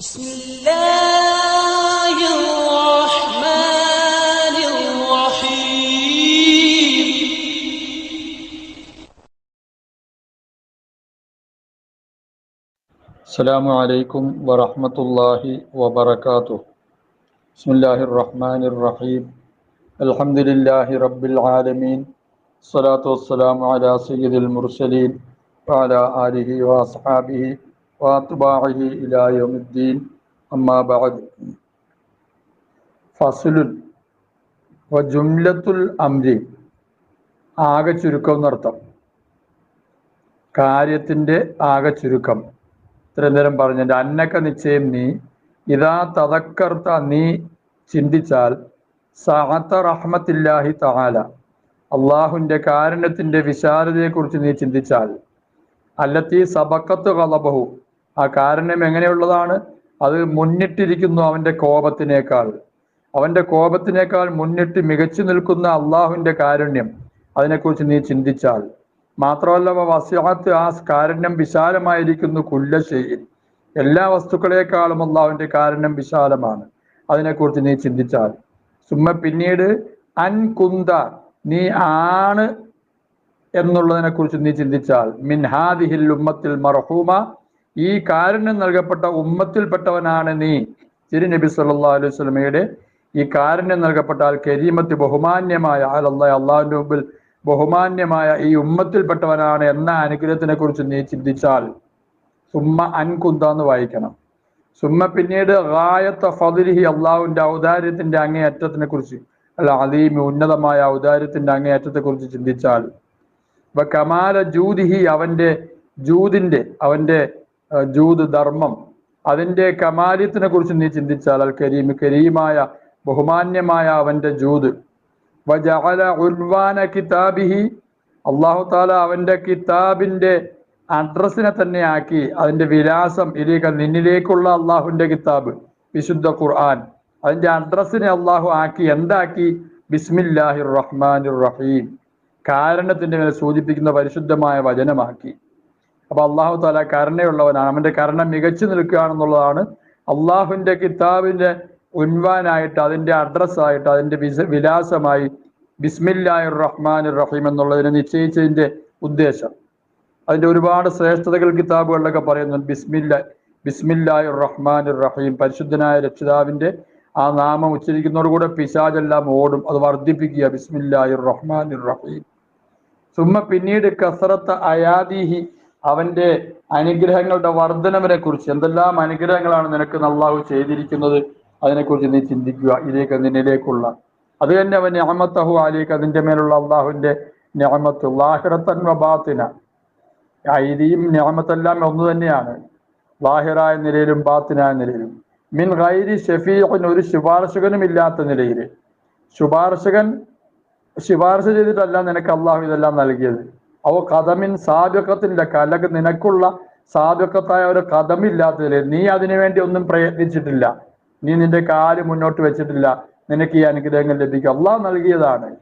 بسم الله الرحمن الرحيم. السلام عليكم ورحمة الله وبركاته. بسم الله الرحمن الرحيم. الحمد لله رب العالمين. الصلاة والسلام على سيد المرسلين وعلى آله وأصحابه وأتباعه إلى يوم الدين أما بعد فصل وجملة الأمر ആകെ ചുരുക്കം എന്നർത്ഥം കാര്യത്തിൻ്റെ ആകെ ചുരുക്കം ഇത്രയും നേരം പറഞ്ഞിട്ട് അന്നക്ക നിശ്ചയം നീ ഇതാ തതക്കർത്ത നീ ചിന്തിച്ചാൽ സഹത്ത റഹ്മത്തില്ലാഹി തആല അള്ളാഹുവിൻ്റെ കാരുണ്യത്തിൻ്റെ വിശാലതയെക്കുറിച്ച് നീ ചിന്തിച്ചാൽ അല്ലത്തി സബക്കത്ത് കളബഹു ആ കാരുണ്യം എങ്ങനെയുള്ളതാണ്? അത് മുന്നിട്ടിരിക്കുന്നു അവന്റെ കോപത്തിനേക്കാൾ. അവന്റെ കോപത്തിനേക്കാൾ മുന്നിട്ട് മികച്ചു നിൽക്കുന്ന അള്ളാഹുവിന്റെ കാരുണ്യം. അതിനെക്കുറിച്ച് നീ ചിന്തിച്ചാൽ. മാത്രമല്ല വസ്യാത്ത് ആ കാരുണ്യം വിശാലമായിരിക്കുന്നു കുല്ലശയിൽ എല്ലാ വസ്തുക്കളെക്കാളും അള്ളാഹുവിന്റെ കാരുണ്യം വിശാലമാണ്. അതിനെക്കുറിച്ച് നീ ചിന്തിച്ചാൽ. സുമ്മ പിന്നീട് അൻ കുന്ത നീ ആണ് എന്നുള്ളതിനെ കുറിച്ച് നീ ചിന്തിച്ചാൽ. മിൻഹാദിഹിൽ ഉമ്മത്തിൽ മർഹൂമ ഈ കാരുണ്യം നൽകപ്പെട്ട ഉമ്മത്തിൽപ്പെട്ടവനാണ് നീ. തിരുനബി സല്ലാ അലൈഹി സ്വലമയുടെ ഈ കാരുണ്യം നൽകപ്പെട്ടാൽ കരീമത്ത് ബഹുമാന്യമായ അല്ലാ അള്ളാഹുവിന്റെ മുമ്പിൽ ബഹുമാന്യമായ ഈ ഉമ്മത്തിൽപ്പെട്ടവനാണ് എന്ന അനുഗ്രഹത്തിനെ കുറിച്ച് നീ ചിന്തിച്ചാൽ സുമ്മ അൻകുന്ത എന്ന് വായിക്കണം. സുമ്മ പിന്നീട് റായത്ത ഫതിലിഹി അള്ളാഹുവിന്റെ ഔദാര്യത്തിന്റെ അങ്ങേയറ്റത്തിനെ കുറിച്ച് അല്ല അതീമി ഉന്നതമായ ഔദാര്യത്തിന്റെ അങ്ങേയറ്റത്തെ കുറിച്ച് ചിന്തിച്ചാൽ ഇപ്പൊ കമാല ജൂതിഹി അവന്റെ ജൂതിന്റെ അവന്റെ ജൂത് ധർമ്മം. അതിന്റെ കമാലിയത്തിനെ കുറിച്ച് നീ ചിന്തിച്ചാൽ അൽ കരീം കരീമായ ബഹുമാന്യമായ അവന്റെ ജൂത് കിതാബിഹി. അള്ളാഹു താല അവന്റെ കിതാബിന്റെ അഡ്രസ്സിനെ തന്നെ ആക്കി അതിന്റെ വിലാസം ഇലേക്ക നിന്നിലേക്കുള്ള അള്ളാഹുവിന്റെ കിതാബ് വിശുദ്ധ ഖുർആൻ. അതിന്റെ അഡ്രസ്സിനെ അള്ളാഹു ആക്കി എന്താക്കി? ബിസ്മില്ലാഹിർ റഹ്മാനിർ റഹീം. കാരണത്തിന്റെ മേലെ സൂചിപ്പിക്കുന്ന പരിശുദ്ധമായ വചനമാക്കി. അപ്പൊ അള്ളാഹു താല കരുണയുള്ളവനാണ് അവന്റെ കരുണ മികച്ചു നിൽക്കുകയാണെന്നുള്ളതാണ് അള്ളാഹുവിന്റെ കിതാബിന്റെ ഉൻവാനായിട്ട് അതിന്റെ അഡ്രസ്സായിട്ട് അതിന്റെ വിസ വിലാസമായി ബിസ്മില്ലാഹിർ റഹ്മാൻ റഹീം എന്നുള്ളതിനെ നിശ്ചയിച്ചതിന്റെ ഉദ്ദേശം. അതിന്റെ ഒരുപാട് ശ്രേഷ്ഠതകൾ കിതാബുകളിലൊക്കെ പറയുന്നുണ്ട്. ബിസ്മില്ല ബിസ്മില്ലാഹിർ റഹ്മാൻ റഹീം പരിശുദ്ധനായ രക്ഷിതാവിന്റെ ആ നാമം ഉച്ചരിക്കുന്നതോടുകൂടെ പിശാജെല്ലാം ഓടും അത് വർദ്ധിപ്പിക്കുക. ബിസ്മില്ലാഹിർ റഹ്മാൻ റഹീം സുമ്മ പിന്നീട് കസറത്ത് അയാദിഹി അവന്റെ അനുഗ്രഹങ്ങളുടെ വർധനവിനെ കുറിച്ച് എന്തെല്ലാം അനുഗ്രഹങ്ങളാണ് നിനക്ക് നല്ലാവ് ചെയ്തിരിക്കുന്നത് അതിനെക്കുറിച്ച് നീ ചിന്തിക്കുക. ഇതിലേക്ക് നിന്നിലേക്കുള്ള. അത് തന്നെ അവൻ ഞാമത്തഹു ആലേക്ക് അതിന്റെ മേലുള്ള അള്ളാഹുവിന്റെ ഞാമത്ത് ലാഹിറത്തൻ ഐതിയും ഞാമത്തെല്ലാം ഒന്ന് തന്നെയാണ്. ലാഹിറായ നിലയിലും ബാത്തിനായ നിലയിലും. മിൻ ഗൈരി ഷെഫീഖിന് ഒരു ശുപാർശകനും ഇല്ലാത്ത നിലയിൽ. ശുപാർശകൻ ശുപാർശ ചെയ്തിട്ടല്ല നിനക്ക് അള്ളാഹു ഇതെല്ലാം നൽകിയത്. അവ കഥമിൻ സാധകത്തിന്റെ കലക്ക് നിനക്കുള്ള സാധുക്കത്തായ ഒരു കഥമില്ലാത്തതിൽ നീ അതിനു വേണ്ടി ഒന്നും പ്രയത്നിച്ചിട്ടില്ല. നീ നിന്റെ കാൽ മുന്നോട്ട് വെച്ചിട്ടില്ല. നിനക്ക് ഈ അനുഗ്രഹങ്ങൾ ലഭിക്കും. അള്ളാഹ് നൽകിയതാണ്.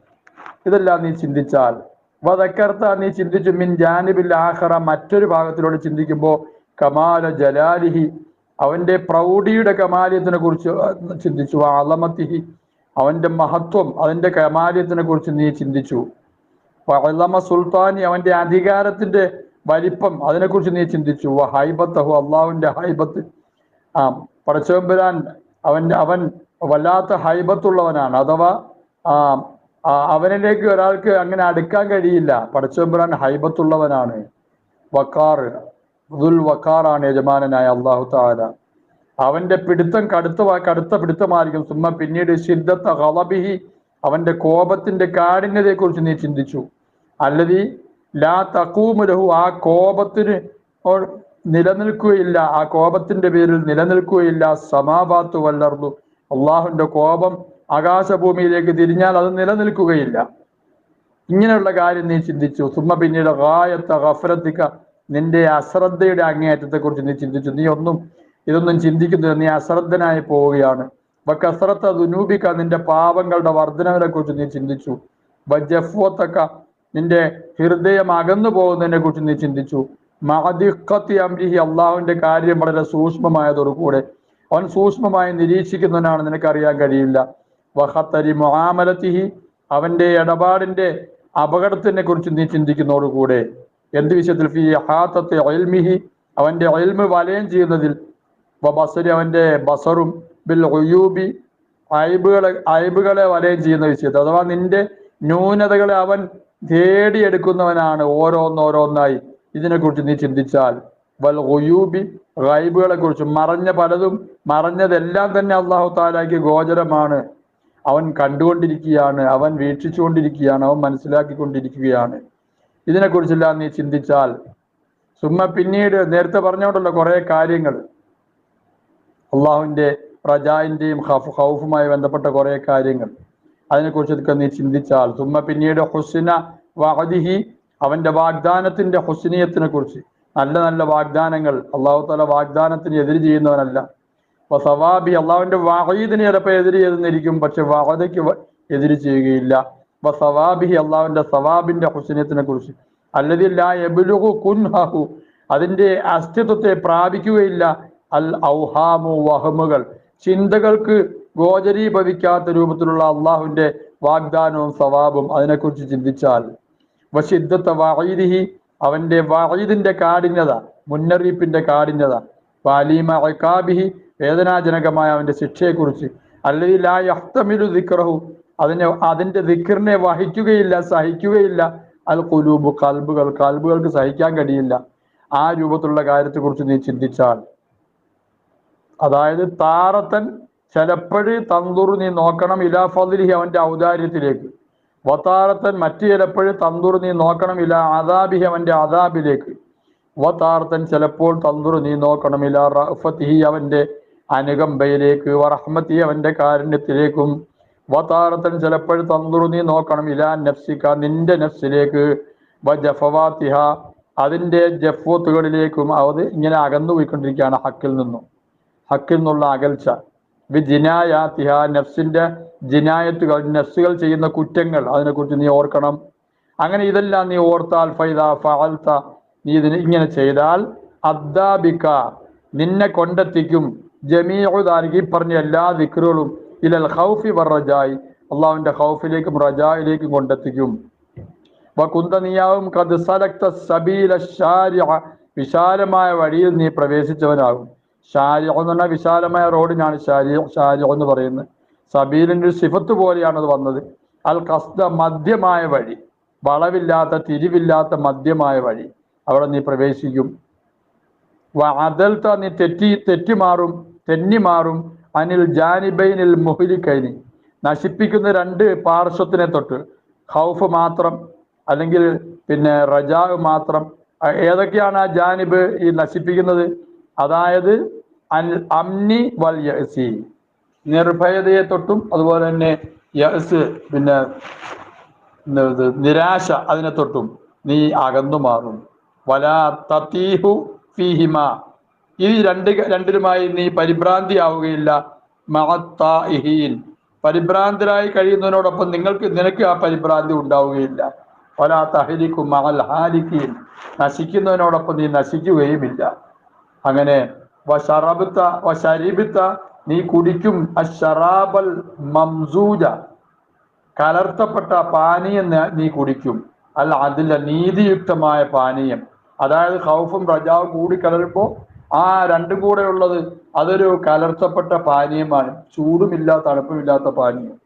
ഇതെല്ലാം നീ ചിന്തിച്ചാൽ. വതക്കർത്ത നീ ചിന്തിച്ചു മിൻ ജാനിബിൽ ആഹറ മറ്റൊരു ഭാഗത്തിലൂടെ ചിന്തിക്കുമ്പോൾ കമാല ജലാലിഹി. അവന്റെ പ്രൗഢിയുടെ കമാലിയത്തിനെ കുറിച്ച് ചിന്തിച്ചു. അലമത്തിഹി. അവന്റെ മഹത്വം അതിന്റെ കമാലിയത്തിനെ കുറിച്ച് നീ ചിന്തിച്ചു. വഅലമ സുൽത്താനി അവന്റെ അധികാരത്തിന്റെ വലിപ്പം. അതിനെക്കുറിച്ച് നീ ചിന്തിച്ചു. വ ഹൈബത്തഹു അള്ളാഹുവിന്റെ ഹൈബത്ത്. ആ പടച്ചവമ്പുരാൻ അവൻ അവൻ വല്ലാത്ത ഹൈബത്തുള്ളവനാണ്. അഥവാ ആ അവനിലേക്ക് ഒരാൾക്ക് അങ്ങനെ അടുക്കാൻ കഴിയില്ല. പടച്ചവമ്പുരാൻ ഹൈബത്തുള്ളവനാണ്. വക്കാർ ദുൽ വക്കാറാണ് യജമാനനായ അള്ളാഹു താല അവന്റെ പിടുത്തം കടുത്ത കടുത്ത പിടുത്തമായിരിക്കും. സുമ്മ പിന്നീട് ശിദ്ധത്ത ഹളബിഹി അവന്റെ കോപത്തിന്റെ കാഠിന്യതയെ കുറിച്ച് നീ ചിന്തിച്ചു. അല്ലതി ലാ തക്കൂമുലഹു ആ കോപത്തിന് നിലനിൽക്കുകയില്ല ആ കോപത്തിന്റെ പേരിൽ നിലനിൽക്കുകയില്ല. സമാപാത്തു വല്ലർന്നു അള്ളാഹുന്റെ കോപം ആകാശഭൂമിയിലേക്ക് തിരിഞ്ഞാൽ അത് നിലനിൽക്കുകയില്ല. ഇങ്ങനെയുള്ള കാര്യം നീ ചിന്തിച്ചു. സുമ്മ പിന്നീട് ഗായത്ത ഗഫറത്തിക്ക നിന്റെ അശ്രദ്ധയുടെ അങ്ങേയറ്റത്തെ കുറിച്ച് നീ ചിന്തിച്ചു. നീ ഒന്നും ഇതൊന്നും ചിന്തിക്കുന്നില്ല. നീ അശ്രദ്ധനായി പോവുകയാണ്. കസറത്ത ദുനൂബിക്ക നിന്റെ പാപങ്ങളുടെ വർധനവിനെ കുറിച്ച് നീ ചിന്തിച്ചു. വജഫോത്തക്ക നിന്റെ ഹൃദയം അകന്നു പോകുന്നതിനെ കുറിച്ച് നീ ചിന്തിച്ചു. മഹദിഖത്തി അംരിഹി അള്ളാഹുവിന്റെ കാര്യം വളരെ സൂക്ഷ്മമായതോടുകൂടെ അവൻ സൂക്ഷ്മമായി നിരീക്ഷിക്കുന്നവനാണ് നിനക്ക് അറിയാൻ കഴിയില്ല. വഹത്തരി മുഹാമലത്തിഹി അവന്റെ ഇടപാടിന്റെ അപകടത്തിനെ കുറിച്ച് നീ ചിന്തിക്കുന്നതോടുകൂടെ എന്ത് വിഷയത്തിൽ? ഫി ഹാത്തത്തെ അവന്റെ അയൽമ് വലയം ചെയ്യുന്നതിൽ. ബസരി അവന്റെ ബസറും ബിൽ ഒയൂബി അയബുകളെ അയബുകളെ വലയം ചെയ്യുന്ന വിഷയത്തിൽ. അഥവാ നിന്റെ ന്യൂനതകളെ അവൻ തേടിയെടുക്കുന്നവനാണ് ഓരോന്നോരോന്നായി ഇതിനെക്കുറിച്ച് നീ ചിന്തിച്ചാൽ. വൽ ഹുയൂബി ഗൈബുകളെ കുറിച്ച് മറഞ്ഞ പലതും മറഞ്ഞതെല്ലാം തന്നെ അള്ളാഹു താലാക്ക് ഗോചരമാണ്. അവൻ കണ്ടുകൊണ്ടിരിക്കുകയാണ് അവൻ വീക്ഷിച്ചുകൊണ്ടിരിക്കുകയാണ് അവൻ മനസ്സിലാക്കിക്കൊണ്ടിരിക്കുകയാണ്. ഇതിനെക്കുറിച്ചെല്ലാം നീ ചിന്തിച്ചാൽ. സുമ്മ പിന്നീട് നേരത്തെ പറഞ്ഞോണ്ടല്ലോ കുറേ കാര്യങ്ങൾ. അള്ളാഹുവിന്റെ പ്രജാവിന്റെയും ഹഫ് ഹൗഫുമായി ബന്ധപ്പെട്ട കുറേ കാര്യങ്ങൾ. അതിനെക്കുറിച്ചൊക്കെ നീ ചിന്തിച്ചാൽ. തുമ്മ പിന്നീട് ഹുസിന വഹദിഹി അവന്റെ വാഗ്ദാനത്തിന്റെ ഹുസിനിയത്തിനെ കുറിച്ച് നല്ല നല്ല വാഗ്ദാനങ്ങൾ. അള്ളാഹു താല വാഗ്ദാനത്തിന് എതിര് ചെയ്യുന്നവനല്ല. സവാബി അള്ളാഹുവിന്റെ വാഹീദിന് ചിലപ്പോൾ എതിര് ചെയ്തെന്നിരിക്കും പക്ഷെ വഹദയ്ക്ക് എതിര് ചെയ്യുകയില്ല. സവാബിഹി അള്ളാഹുവിന്റെ സവാബിന്റെ ഹുസിനിയത്തിനെ കുറിച്ച് അല്ലതില്ല എബുലുഹു കുൻഹു അതിന്റെ അസ്തിത്വത്തെ പ്രാപിക്കുകയില്ല. അൽ ഔഹാമു വഹമുകൾ. ചിന്തകൾക്ക് ഗോചരീഭവിക്കാത്ത രൂപത്തിലുള്ള അള്ളാഹുവിന്റെ വാഗ്ദാനവും സവാബും അതിനെക്കുറിച്ച് ചിന്തിച്ചാൽ വശിദ്ധത്തെ വായിദിഹി അവന്റെ വാഹീദിന്റെ കാഠിന്യത മുന്നറിയിപ്പിന്റെ കാഠിന്യത വാലീമ അക്കാബിഹി വേദനാജനകമായ അവന്റെ ശിക്ഷയെക്കുറിച്ച് അല്ലെങ്കിൽ ആ യഹ്തമിലു ദിക്റഹു അതിനെ അതിന്റെ ദിക്റിനെ വഹിക്കുകയില്ല സഹിക്കുകയില്ല അൽ കുലൂബ് കൽബുകൾ കൽബുകൾക്ക് സഹിക്കാൻ കഴിയില്ല. ആ രൂപത്തിലുള്ള കാര്യത്തെക്കുറിച്ച് നീ ചിന്തിച്ചാൽ അതായത് താറത്തൻ ചിലപ്പോഴ് തന്തുറു നീ നോക്കണം ഇലാ ഫദ്ലിഹി അവന്റെ ഔദാര്യത്തിലേക്ക്. വത്താറത്തൻ മറ്റു ചിലപ്പോഴ് തന്തുറു നീ നോക്കണം ഇല അദാബിഹി അവന്റെ അദാബിലേക്ക്. വത്താറത്തൻ ചിലപ്പോൾ തന്തുറു നീ നോക്കണം ഇല റഫത്തിഹി അവന്റെ അനുകമ്പയിലേക്ക് വറഹ്മത്തി അവന്റെ കാരുണ്യത്തിലേക്കും. വത്താറത്തൻ ചിലപ്പോൾ തന്തുറു നീ നോക്കണം ഇല നഫ്സിക്ക നിന്റെ നഫ്സിലേക്ക്. വ ജഫവാത്തിഹ അതിന്റെ ജഫൂത്തുകളിലേക്കും അത് ഇങ്ങനെ അകന്നു പോയിക്കൊണ്ടിരിക്കുകയാണ് ഹക്കിൽ നിന്നും. ഹക്കിൽ നിന്നുള്ള അകൽച്ച. വി ജിനായാത്തിഹ നഫ്സിന്റെ ജിനായത്തുകൾ നഫ്സുകൾ ചെയ്യുന്ന കുറ്റങ്ങൾ അതിനെക്കുറിച്ച് നീ ഓർക്കണം. അങ്ങനെ ഇതെല്ലാം നീ ഓർത്താൽ ഫൈദ ഫാൽത്ത നീ ഇതിന് ഇങ്ങനെ ചെയ്താൽ അദ്ദാബിക്ക നിന്നെ കൊണ്ടെത്തിക്കും. ജമീഉദാരിക്ക് ഈ പറഞ്ഞ എല്ലാ ദിക്റുകളും ഇലൽ ഖൗഫി വർ റജായി അള്ളാഹുവിന്റെ ഖൗഫിലേക്കും റജായിലേക്കും കൊണ്ടെത്തിക്കും. വകുന്ത നീയാവും കത് സലക്ത സബീല വിശാലമായ വഴിയിൽ നീ പ്രവേശിച്ചവനാകും. ഷാരിഅ എന്ന് പറഞ്ഞാൽ വിശാലമായ റോഡിനാണ് ഷാരി ഷാരിഅ എന്ന് പറയുന്നത്. സബീലിന്റെ ഒരു സിഫത്ത് പോലെയാണ് അത് വന്നത്. അൽ കസ്ത മധ്യമായ വഴി വളവില്ലാത്ത തിരിവില്ലാത്ത മധ്യമായ വഴി അവിടെ നീ പ്രവേശിക്കും. അതൽത്ത നീ തെറ്റി തെറ്റിമാറും തെന്നിമാറും അനിൽ ജാനിബൈനിൽ മുഹിലിക്കൈനി നശിപ്പിക്കുന്ന രണ്ട് പാർശ്വത്തിനെ തൊട്ട് ഹൗഫ് മാത്രം അല്ലെങ്കിൽ പിന്നെ റജാവ് മാത്രം. ഏതൊക്കെയാണ് ആ ജാനിബ് ഈ നശിപ്പിക്കുന്നത്? അതായത് അൽ അംനി വൽ യഅസി നിർഭയതയെ തൊട്ടും അതുപോലെ തന്നെ യഅസ് പിന്നെ നിരാശ അതിനെ തൊട്ടും നീ അകന്നു മാറും. വലാ തതീഹു ഫീഹിമ. ഈ രണ്ട് രണ്ടിലുമായി നീ പരിഭ്രാന്തി ആവുകയില്ല മഹത്താഹീൻ പരിഭ്രാന്തരായി കഴിയുന്നതിനോടൊപ്പം നിങ്ങൾക്ക് നിനക്ക് ആ പരിഭ്രാന്തി ഉണ്ടാവുകയില്ല. വലാ തഹരിക്കും മഹൽ ഹാലിക്കീൻ. നശിക്കുന്നതിനോടൊപ്പം നീ നശിക്കുകയുമില്ല. അങ്ങനെ വശരിബത്ത നീ കുടിക്കും അഷറാബൽ മംസൂജ. കലർത്തപ്പെട്ട പാനീയം നീ കുടിക്കും. അല്ല അതില്ല നീതിയുക്തമായ പാനീയം. അതായത് ഹൗഫും റജാവും കൂടി കലരുമ്പോൾ ആ രണ്ടും കൂടെ ഉള്ളത് അതൊരു കലർത്തപ്പെട്ട പാനീയമാണ്. ചൂടുമില്ല തണുപ്പുമില്ലാത്ത പാനീയം.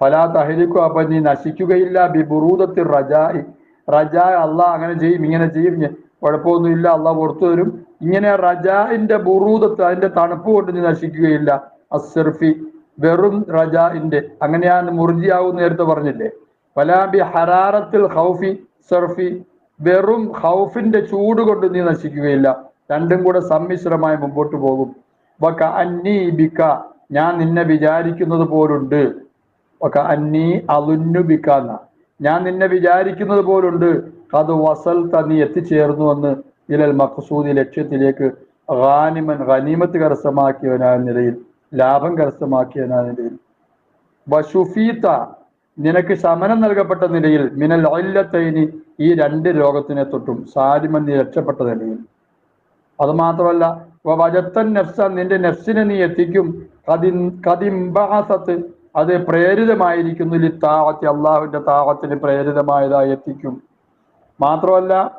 ഫലാ തഹരിക്കും അപ്പൊ നീ നശിക്കുകയില്ല ബിബുറൂദത്തിൽ റജായി റജാ അള്ളാഹ് അങ്ങനെ ചെയ്യും ഇങ്ങനെ ചെയ്യും. കുഴപ്പമൊന്നുമില്ല. അള്ളാഹ് പുറത്തു വരും ഇങ്ങനെ റജാഇന്റെ ബുറൂദത്ത് അതിന്റെ തണുപ്പ് കൊണ്ട് നീ നശിക്കുകയില്ല. അസ്സർഫി വെറും റജാഇന്റെ. അങ്ങനെയാണ് മുർജിയാവും നേരത്തെ പറഞ്ഞില്ലേ? വലാബി ഹറാറത്തിൽ ഹൗഫി സർഫി വെറും ഹൗഫിന്റെ ചൂട് കൊണ്ട് നീ നശിക്കുകയില്ല. രണ്ടും കൂടെ സമ്മിശ്രമായി മുമ്പോട്ട് പോകും. വക അന്നീ ഞാൻ നിന്നെ വിചാരിക്കുന്നത് പോലുണ്ട്. വക അന്നീ അലുന്നു ബിക്ക എന്ന ഞാൻ നിന്നെ വിചാരിക്കുന്നത് പോലുണ്ട്. അത് വസൽ നീ എത്തിച്ചേർന്നു എന്ന് ഇലൽ മഖസൂദി ലക്ഷ്യത്തിലേക്ക് ഖാനിമൻ ഖനീമത്ത് കരസ്ഥമാക്കിയവനായ നിലയിൽ ലാഭം കരസ്ഥമാക്കിയവനായ നിലയിൽ. വഷുഫീത്ത നിനക്ക് ശമനം നൽകപ്പെട്ട നിലയിൽ മിനൽ ഒല്ലത്തൈനി ഈ രണ്ട് രോഗത്തിനെ തൊട്ടും സാരിമൻ നീ രക്ഷപ്പെട്ട നിലയിൽ. അത് മാത്രമല്ല വജത്തൻ നഫ്സ നിന്റെ നഫ്സിനെ നീ എത്തിക്കും. കതിം കതിംബാസത്ത് അത് പ്രേരിതമായിരിക്കുന്നു. ഈ താവത്തി അള്ളാഹുവിന്റെ താവത്തിന് പ്രേരിതമായതായി എത്തിക്കും. മാത്രമല്ല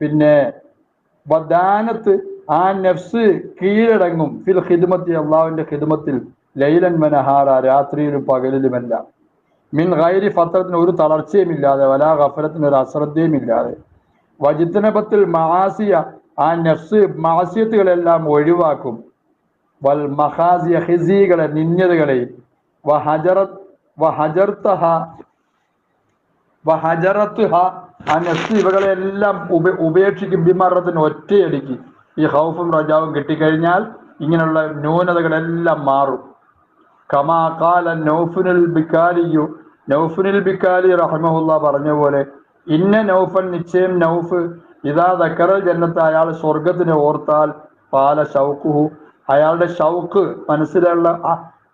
പിന്നെ വദാനത്ത് ആ നഫ്സ് കീഴടങ്ങും. ഫിൽ ഹിദ്മത്തി അള്ളാഹുവിന്റെ ഹിദ്മത്തിൽ ലൈലൻ മനഹാറ രാത്രിയിലും പകലിലുമെല്ലാം. മിൻ ഗൈരി ഫത്രത്തിന് ഒരു തളർച്ചയും ഇല്ലാതെ വലാ ഗഫലത്തിന് ഒരു അശ്രദ്ധയും ഇല്ലാതെ വജിത്തനപത്തിൽ മഹാസിയ ആ നഫ്സ് മാസിയത്തുകളെല്ലാം ഒഴിവാക്കും. വൽ മഹാസിയ ഹിസികളെ നിന്യതകളെ വഹജറത് വഹജർത്തഹ ഇവകളെല്ലാം ഉപ ഉപേക്ഷിക്കും. ബിമറത്തിന് ഒറ്റയടിക്ക്. ഈ ഹൗഫും റജാവും കിട്ടിക്കഴിഞ്ഞാൽ ഇങ്ങനെയുള്ള ന്യൂനതകളെല്ലാം മാറും. കമാ കാല നൗഫുനുൽ ബിക്കാലിയു നൗഫുനുൽ ബിക്കാലി റഹ്മുല്ല പറഞ്ഞ പോലെ ഇന്ന നൗഫൻ നിശ്ചയം നൗഫ്. ഇതാ ദക്കറൽ ജന്നത്ത് അയാൾ സ്വർഗത്തിനെ ഓർത്താൽ പാല ഷൗക്കുഹു അയാളുടെ ഷൗക്ക് മനസ്സിലുള്ള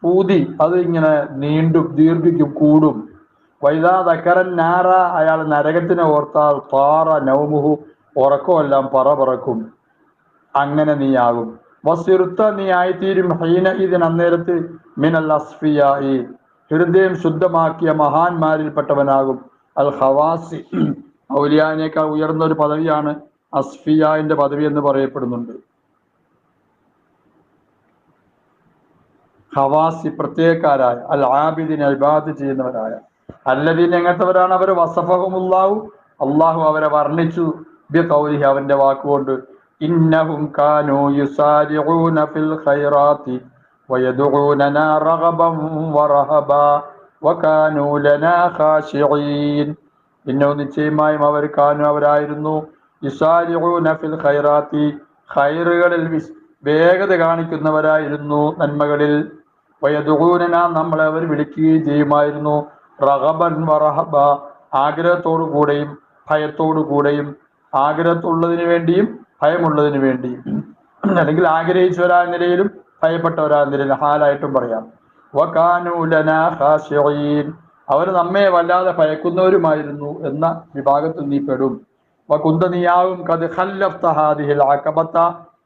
പൂതി അത് ഇങ്ങനെ നീണ്ടും ദീർഘിക്കും കൂടും. വൈദാ നാറ അയാൾ നരകത്തിനെ ഓർത്താൽ പാറ നൗമുഹു ഉറക്കമെല്ലാം പറ പറക്കും. അങ്ങനെ നീയാകും. വസിറുത്ത നീ ആയിത്തീരും ഹൈന ഇതിന് അന്നേരത്ത് മിനൽ അസ്ഫിയായി. ഹൃദയം ശുദ്ധമാക്കിയ മഹാന്മാരിൽപ്പെട്ടവനാകും അൽ ഹവാസി ഔലിയാനേക്കാൾ ഉയർന്ന ഒരു പദവിയാണ് അസ്ഫിയാന്റെ പദവി എന്ന് പറയപ്പെടുന്നുണ്ട്. ഹവാസി പ്രത്യേകക്കാരായ അൽ ആബിദിനെ ഇബാദ് ചെയ്യുന്നവരായ. അല്ലദീൻ എങ്ങനത്തവരാണ്? അവർ വസഫഹുമുല്ലാഹു. അള്ളാഹു അവരെ വർണിച്ചു. ബി കൗലിഹി അവന്റെ വാക്കുകൊണ്ട് ഇന്നഹും കാനു യുസാരിഊന ഫിൽ ഖൈറാത്തി വയദുഊനനാ റഗബൻ വറഹബ വകാനു ലനാ ഖാശിഈൻ ഇന്നോ നിശ്ചയമായും അവർ കാനു അവരായിരുന്നു. യുസാരിഊന ഫിൽ ഖൈറാത്തി ഖൈറുകളിൽ വേഗത കാണിക്കുന്നവരായിരുന്നു നന്മകളിൽ. വയദുഊനന നമ്മളെ അവർ വിളിക്കുകയും ചെയ്യുമായിരുന്നു. റഹബൻ വറഹബ ആഗ്രഹത്തോടു കൂടെയും ഭയത്തോടു കൂടെയും ആഗ്രഹത്തുള്ളതിന് വേണ്ടിയും ഭയമുള്ളതിന് വേണ്ടിയും. അല്ലെങ്കിൽ ആഗ്രഹിച്ചവരാ നിലയിലും ഭയപ്പെട്ടവരാ നിലയിലും ഹാലായിട്ടും പറയാം. അവർ നമ്മെ വല്ലാതെ ഭയക്കുന്നവരുമായിരുന്നു എന്ന വിഭാഗത്തിൽ നീ പെടും. വകുന്ത നീയാവും കത് ഹാദിഹിൽ ആക്കബത്ത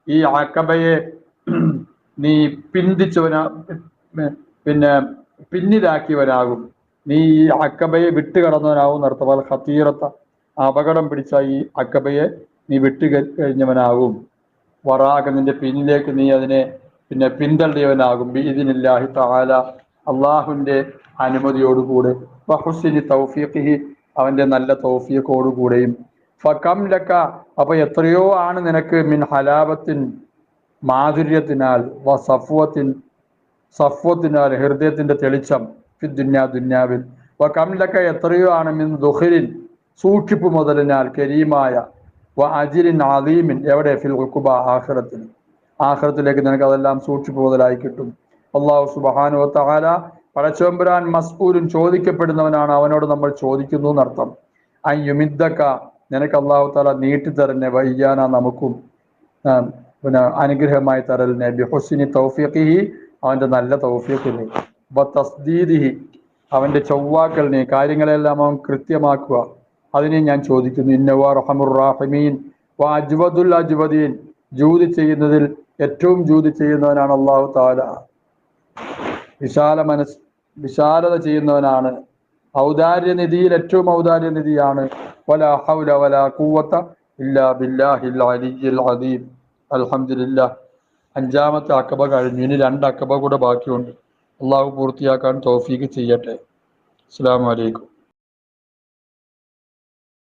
ഈ ആക്കബയെ നീ പിന്തിച്ചവന പിന്നെ പിന്നിലാക്കിയവനാകും നീ ഈ അക്കബയെ വിട്ടുകടന്നവനാവും നടത്തവാൽ ഹത്തീറത്ത അപകടം പിടിച്ച ഈ അക്കബയെ നീ വിട്ട് കഴിഞ്ഞവനാകും. വറാക നിന്റെ പിന്നിലേക്ക് നീ അതിനെ പിന്നെ പിന്തള്ളിയവനാകും. ബീദിനില്ലാഹി താല അള്ളാഹുവിന്റെ അനുമതിയോടുകൂടെ വഹുസിനി തൗഫീഖിഹി അവന്റെ നല്ല തൗഫീഖോടുകൂടെയും. ഫകം ലക്ക അപ്പൊ എത്രയോ ആണ് നിനക്ക് മിൻ ഹലാബത്തിൻ മാധുര്യത്തിനാൽ വ സഫ്വത്തിൻ സഫ്വത്തിനാൽ ഹൃദയത്തിന്റെ തെളിച്ചം ദുന്യാ ദുന്യാവിൽ. വ കംലക്ക എത്രയോ ആണ് മിൻ ദുഹരിൻ സൂക്ഷിപ്പ് മുതലിനാൽ കരീമായ. വ അജിരിൻ ആദീമിൻ എവിടെ? ഫിൽ ഉക്കുബ ആഖിറത്തിൽ ആഹ്റത്തിലേക്ക് നിനക്ക് അതെല്ലാം സൂക്ഷിപ്പ് മുതലായി കിട്ടും. അള്ളാഹു സുബാനു വത്തആല പടച്ചോമ്പുരാൻ മസ്ഊലും ചോദിക്കപ്പെടുന്നവനാണ്. അവനോട് നമ്മൾ ചോദിക്കുന്നു എന്നർത്ഥം. ഐ യുമിദ്ദക്ക നിനക്ക് അള്ളാഹു താല നീട്ടിത്തരനെ വയ്യാന നമുക്കും പിന്നെ അനുഗ്രഹമായി തരലിനെ. ബിഹുസിനി തൗഫീഖിഹി അവന്റെ നല്ല തൗഫീഖിനെ തസ്ദീദിഹി അവന്റെ ചൊവ്വാക്കലിനെ കാര്യങ്ങളെല്ലാം അവൻ കൃത്യമാക്കുക. അതിനെ ഞാൻ ചോദിക്കുന്നു. ഇന്നവ റഹമുർ റാഹിമീൻ. വ അജ്വദുൽ അജ്വദീൻ. ജൂതി ചെയ്യുന്നതിൽ ഏറ്റവും ജൂതി ചെയ്യുന്നവനാണ് അള്ളാഹു താല വിശാല മനസ് വിശാലത ചെയ്യുന്നവനാണ്. ഔദാര്യനിധിയിൽ ഏറ്റവും ഔദാര്യനിധിയാണ്. വല ഹൗല വല കൂവത്ത ഇല്ലാ ബില്ലാഹിൽ അലിയിൽ അദീം. അൽഹംദുലില്ലാ അഞ്ചാമത്തെ അക്കബ കഴിഞ്ഞു. ഇനി രണ്ട് അക്കബ കൂടെ ബാക്കിയുണ്ട്. അള്ളാഹു പൂർത്തിയാക്കാൻ തോഫീക്ക് ചെയ്യട്ടെ. അസ്സാം വലൈക്കും